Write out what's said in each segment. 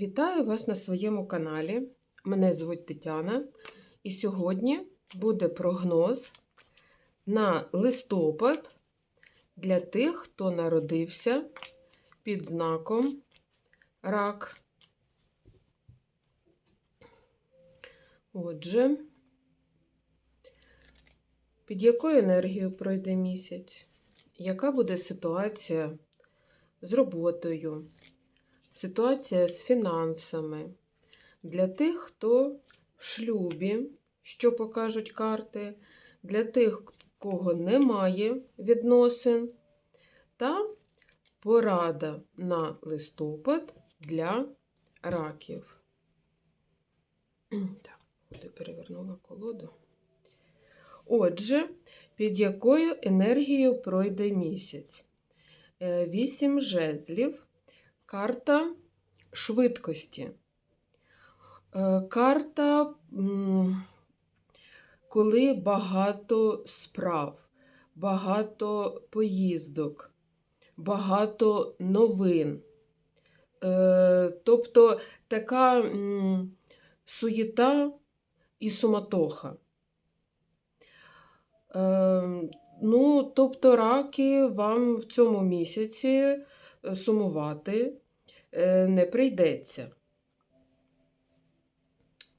Вітаю вас на своєму каналі. Мене звуть Тетяна, і сьогодні буде прогноз на листопад для тих, хто народився під знаком рак. Отже, під якою енергією пройде місяць? Яка буде ситуація з роботою? Ситуація з фінансами. Для тих, хто в шлюбі, що покажуть карти, для тих, кого немає відносин, та порада на листопад для раків. Так, куди перевернула колоду. Отже, під якою енергією пройде місяць? Е, Вісім жезлів. Карта швидкості. Е, Карта, коли багато справ, багато поїздок, багато новин. Е, Тобто така суєта і суматоха. Е, Ну, тобто раки вам в цьому місяці сумувати е, не прийдеться.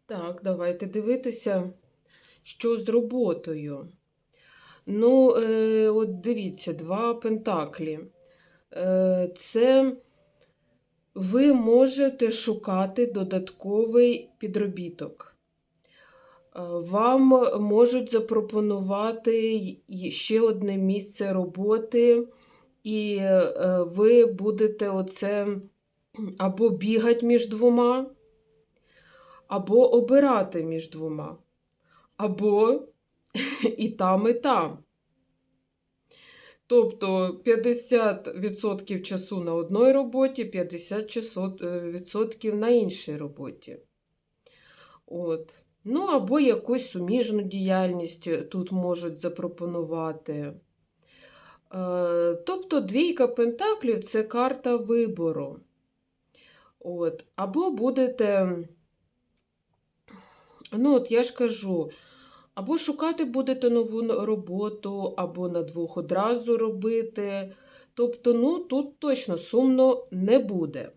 Так, давайте дивитися, що з роботою. Ну, е, от дивіться, два пентаклі. Е, це ви можете шукати додатковий підробіток. Вам можуть запропонувати ще одне місце роботи, і е, ви будете оце або бігати між двома, або обирати між двома, або і там, і там. Тобто 50% часу на одній роботі, 50% на іншій роботі. От. Ну, або якусь суміжну діяльність тут можуть запропонувати. Е, Тобто двійка пентаклів це карта вибору. От. Або будете, ну, от я ж кажу, або шукати будете нову роботу, або на двох одразу робити. Тобто, ну, тут точно сумно не буде.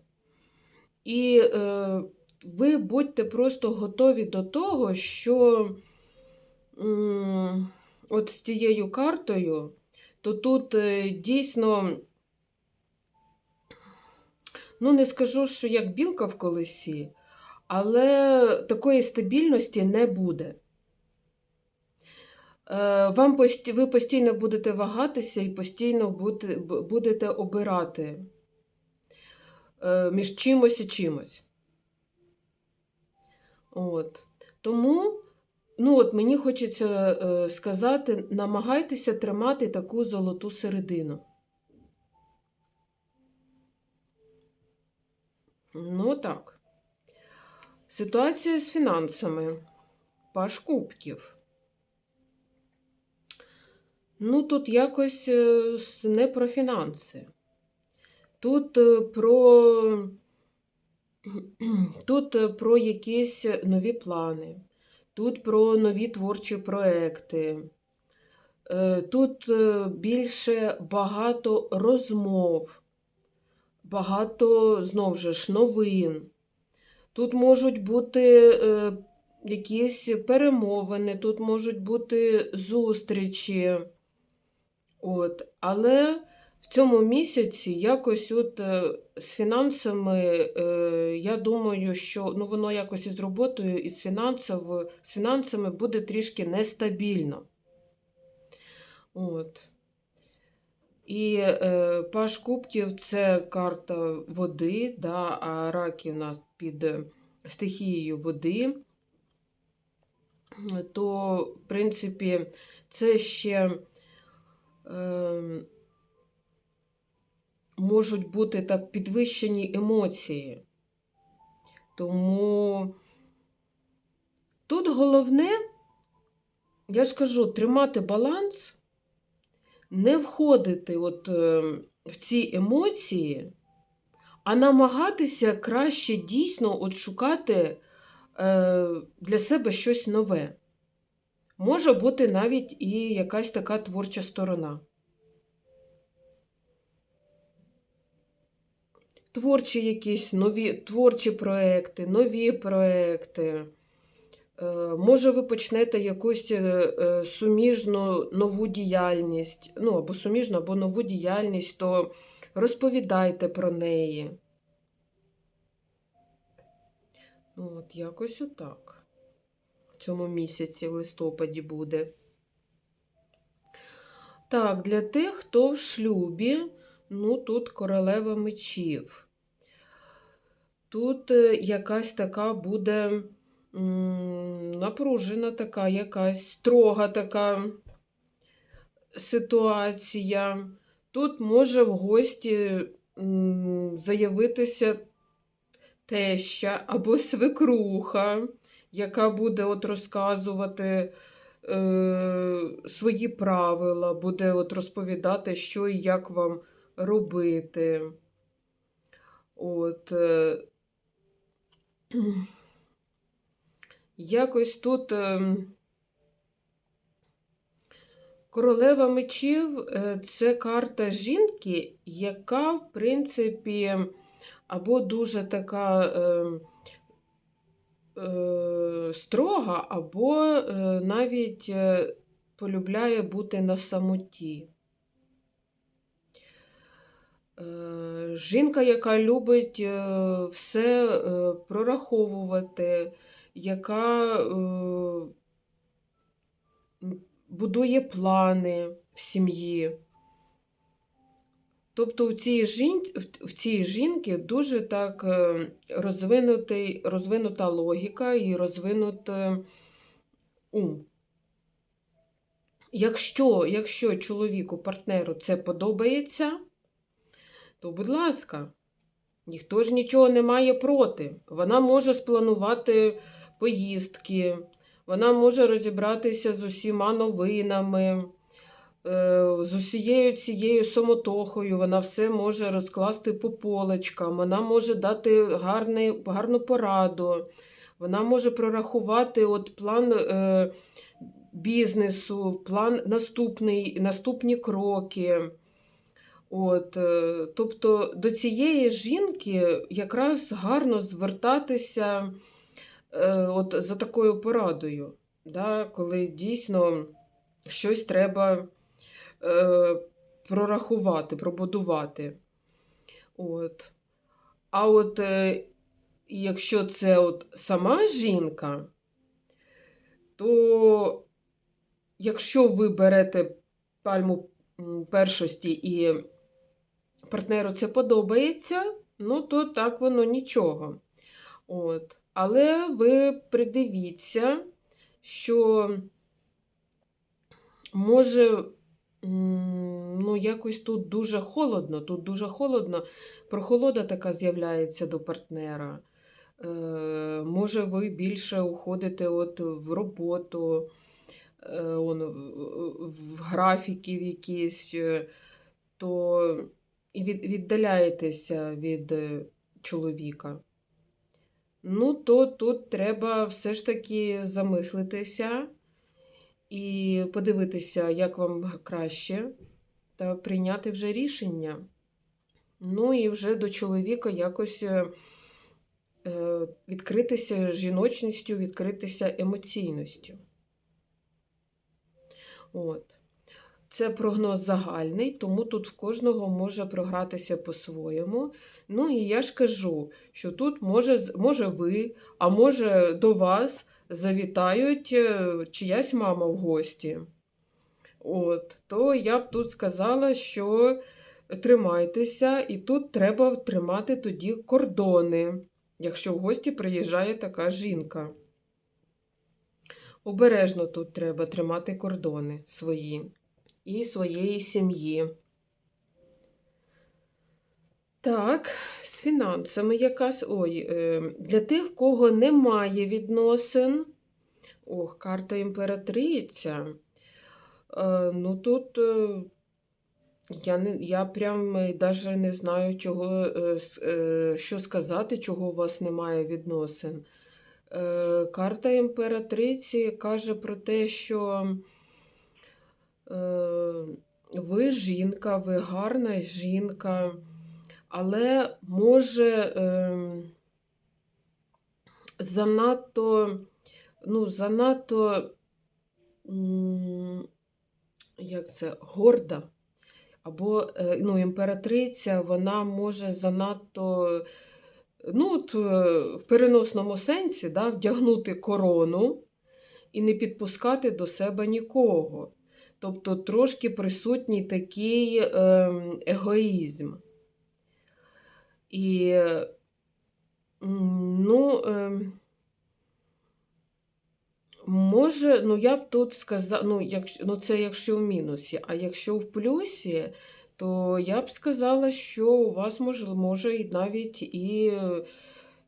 І е, ви будьте просто готові до того, що м, от з цією картою, то тут е, дійсно, ну не скажу, що як білка в колесі, але такої стабільності не буде. Е, Вам ви постійно будете вагатися і постійно будете обирати е, між чимось і чимось. От. Тому, ну от мені хочеться е, сказати, намагайтеся тримати таку золоту середину. Ну так. Ситуація з фінансами. Паш кубків. Ну, тут якось е, не про фінанси. Тут е, про Тут про якісь нові плани, тут про нові творчі проекти. Е, Тут е, більше багато розмов, багато знову ж новин. Тут можуть бути е, якісь перемовини, тут можуть бути зустрічі. От. Але в цьому місяці якось от е, з фінансами, е, я думаю, що ну, воно якось із роботою, і з, з фінансами буде трішки нестабільно. От. І е, Паш Кубків це карта води, да, а раки у нас під е, стихією води. То, в принципі, це ще. Е, можуть бути так підвищені емоції. Тому тут головне, я ж кажу, тримати баланс, не входити от, е, в ці емоції, а намагатися краще дійсно от шукати е, для себе щось нове. Може бути навіть і якась така творча сторона. Творчі якісь нові творчі проекти, нові проекти. Е, Може, ви почнете якусь е, е, суміжну нову діяльність, ну або суміжну, або нову діяльність, то розповідайте про неї. Ну, От, якось отак. В цьому місяці, в листопаді буде. Так, для тих, хто в шлюбі, ну тут королева мечів. Тут е, якась така буде напружена така, якась строга така ситуація. Тут може в гості заявитися теща або свекруха, яка буде от розказувати е, свої правила, буде от розповідати, що і як вам робити. От, е, якось тут е, королева мечів е, це карта жінки, яка, в принципі, або дуже така е, е, строга, або навіть полюбляє бути на самоті. Е, Жінка, яка любить е, все е, прораховувати, яка будує плани в сім'ї. Тобто в цій, жін... в- цій жінки дуже так розвинутий, розвинута логіка і розвинутий ум. Якщо, якщо чоловіку, партнеру це подобається, то, будь ласка, ніхто ж нічого не має проти. Вона може спланувати поїздки, вона може розібратися з усіма новинами, е, з усією цією самотохою, вона все може розкласти по полочкам, вона може дати гарний, гарну пораду, вона може прорахувати от план е, бізнесу, план наступний, наступні кроки. От, е, тобто до цієї жінки якраз гарно звертатися е, от, за такою порадою, да, коли дійсно щось треба е, прорахувати, пробудувати. От. А от е, якщо це от сама жінка, то якщо ви берете пальму першості і партнеру це подобається, ну то так воно нічого. От. Але ви придивіться, що може, ну, якось тут дуже холодно, тут дуже холодно, прохолода така з'являється до партнера. Е, може, ви більше уходите от в роботу, е, он, в, графіків якісь, е, то і від, віддаляєтеся від е, чоловіка. Ну, то тут треба все ж таки замислитися і подивитися, як вам краще, та прийняти вже рішення. Ну і вже до чоловіка якось е, е, відкритися жіночністю, відкритися емоційністю. От. Це прогноз загальний, тому тут в кожного може програтися по-своєму. Ну і я ж кажу, що тут може, може ви, а може до вас завітають е, чиясь мама в гості. От, то я б тут сказала, що тримайтеся, і тут треба тримати тоді кордони, якщо в гості приїжджає така жінка. Обережно тут треба тримати кордони свої і своєї сім'ї. Так, з фінансами якась. Ой, е, для тих, в кого немає відносин. Ох, карта імператриця. Е, ну тут е, Я, не, я прям навіть не знаю, чого, що сказати, чого у вас немає відносин. Карта імператриці каже про те, що ви жінка, ви гарна жінка, але може ем, занадто, ну, занадто, як це, горда. Або е, ну, імператриця, вона може занадто, ну, от, е, в переносному сенсі, да, вдягнути корону і не підпускати до себе нікого. Тобто трошки присутній такий ем, егоїзм. І, ну, ем, може, ну я б тут сказала, ну, якщо, ну це якщо в мінусі, а якщо в плюсі, то я б сказала, що у вас може, може і навіть і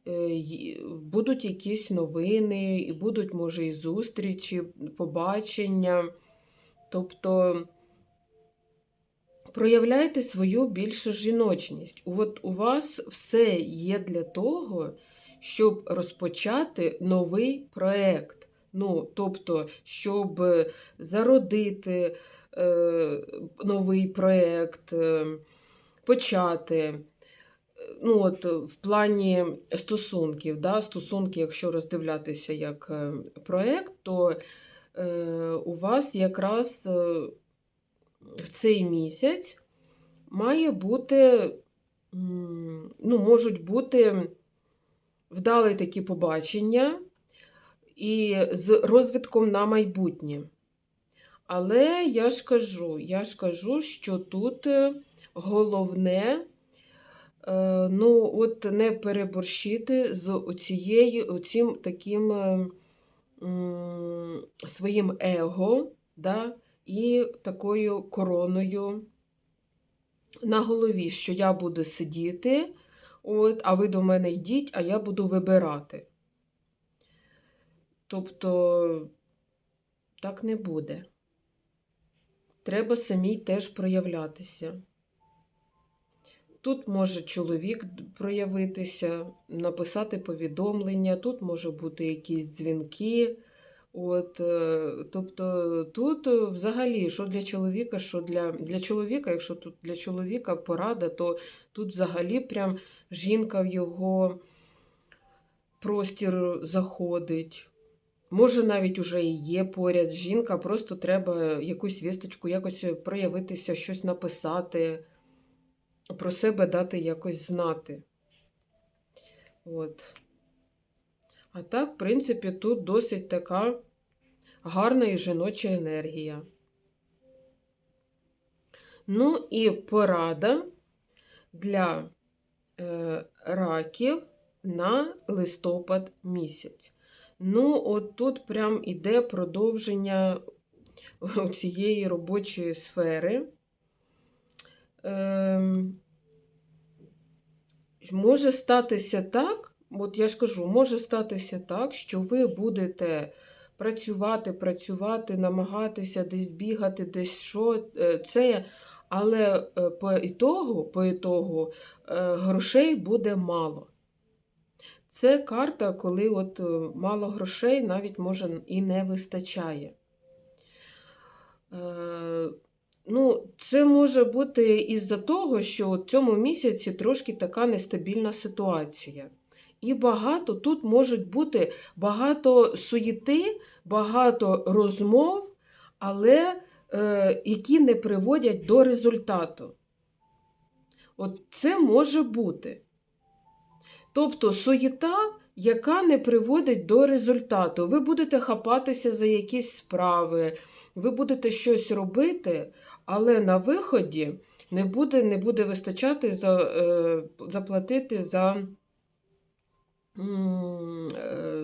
е, будуть якісь новини, і будуть, може, і зустрічі, побачення. Тобто проявляйте свою більше жіночність. От у вас все є для того, щоб розпочати новий проєкт. Ну, тобто, щоб зародити е, новий проєкт, е, почати. Е, Ну, от, в плані стосунків, да, стосунки, якщо роздивлятися як е, проєкт, то е, у вас якраз е, в цей місяць має бути, ну, можуть бути вдалі такі побачення і з розвитком на майбутнє. Але я ж кажу, я ж кажу, що тут е, головне, е, ну, от не переборщити з оцією, оцім таким е, своїм его, да, і такою короною на голові, що я буду сидіти, от, а ви до мене йдіть, а я буду вибирати. Тобто так не буде. Треба самій теж проявлятися. Тут може чоловік проявитися, написати повідомлення, тут може бути якісь дзвінки. От, е, тобто тут е, взагалі, що для чоловіка, що для, для чоловіка, якщо тут для чоловіка порада, то тут взагалі прям жінка в його простір заходить. Може, навіть уже і є поряд жінка, просто треба якусь вісточку, якось проявитися, щось написати, про себе дати якось знати. От. А так, в принципі, тут досить така гарна і жіноча енергія. Ну і порада для е, раків на листопад місяць. Ну, от тут прям іде продовження цієї робочої сфери. Ем, може статися так, от я ж кажу, може статися так, що ви будете працювати, працювати, намагатися десь бігати, десь що е, це, але е, по ітогу, по ітогу е, грошей буде мало. Це карта, коли от мало грошей навіть може і не вистачає. Ну, це може бути із-за того, що в цьому місяці трошки така нестабільна ситуація. І багато тут можуть бути багато суєти, багато розмов, але е, які не приводять до результату. От це може бути. Тобто суєта, яка не приводить до результату. Ви будете хапатися за якісь справи, ви будете щось робити, але на виході не буде не буде вистачати за, е, заплатити за е,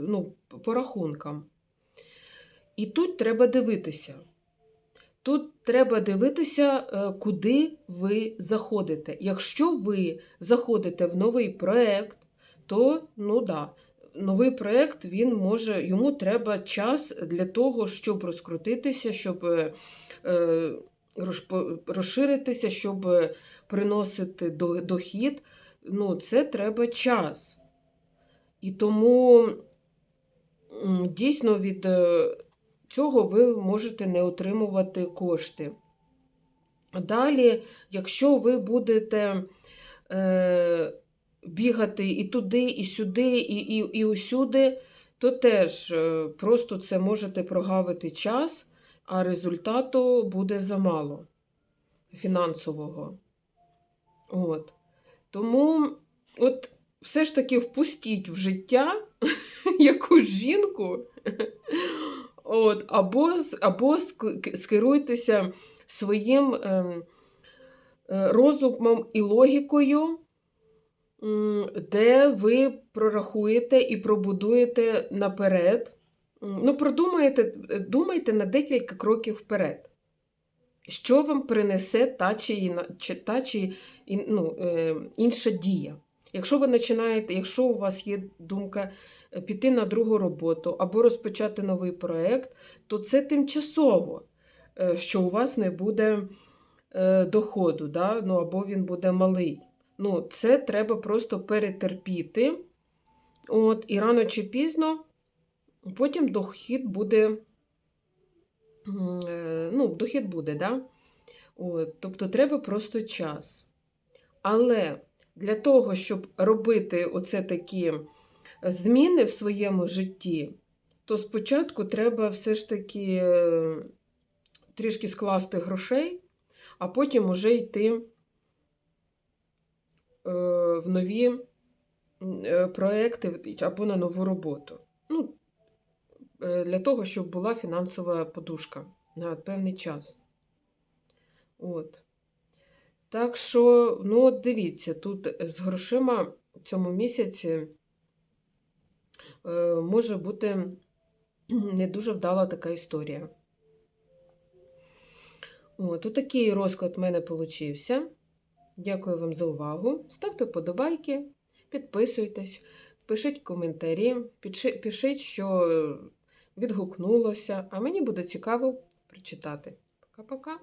ну, по. І тут треба дивитися. Тут треба дивитися, е, куди ви заходите. Якщо ви заходите в новий проєкт, то ну да, новий проєкт він може, йому треба час для того, щоб розкрутитися, щоб е, е, розширитися, щоб приносити дохід, ну, це треба час. І тому дійсно від е, цього ви можете не отримувати кошти. Далі, якщо ви будете е, бігати і туди, і сюди, і, і, і усюди, то теж е, просто це можете прогавити час, а результату буде замало фінансового. От. Тому, от, все ж таки впустіть в життя якусь жінку, от, або, або скеруйтеся своїм ем, е, розумом і логікою, де ви прорахуєте і пробудуєте наперед. Ну, продумаєте, е, думайте на декілька кроків вперед. Що вам принесе та чи, та чи ну, е, інша дія? Якщо ви починаєте, якщо у вас є думка е, піти на другу роботу або розпочати новий проєкт, то це тимчасово, е, що у вас не буде доходу, да? ну, або він буде малий. Ну, це треба просто перетерпіти. От, і рано чи пізно потім дохід буде. е, Ну, дохід буде, да? От, тобто треба просто час. Але для того, щоб робити оце такі зміни в своєму житті, то спочатку треба все ж таки е, трішки скласти грошей, а потім уже йти е, в нові е, проекти або на нову роботу. Ну, е, для того, щоб була фінансова подушка на певний час. От. Так що, ну, от дивіться, тут з грошима в цьому місяці е, може бути не дуже вдала така історія. От, отакий розклад в мене получився. Дякую вам за увагу. Ставте подобайки, підписуйтесь, пишіть коментарі, пишіть, що відгукнулося, а мені буде цікаво прочитати. Пока-пока.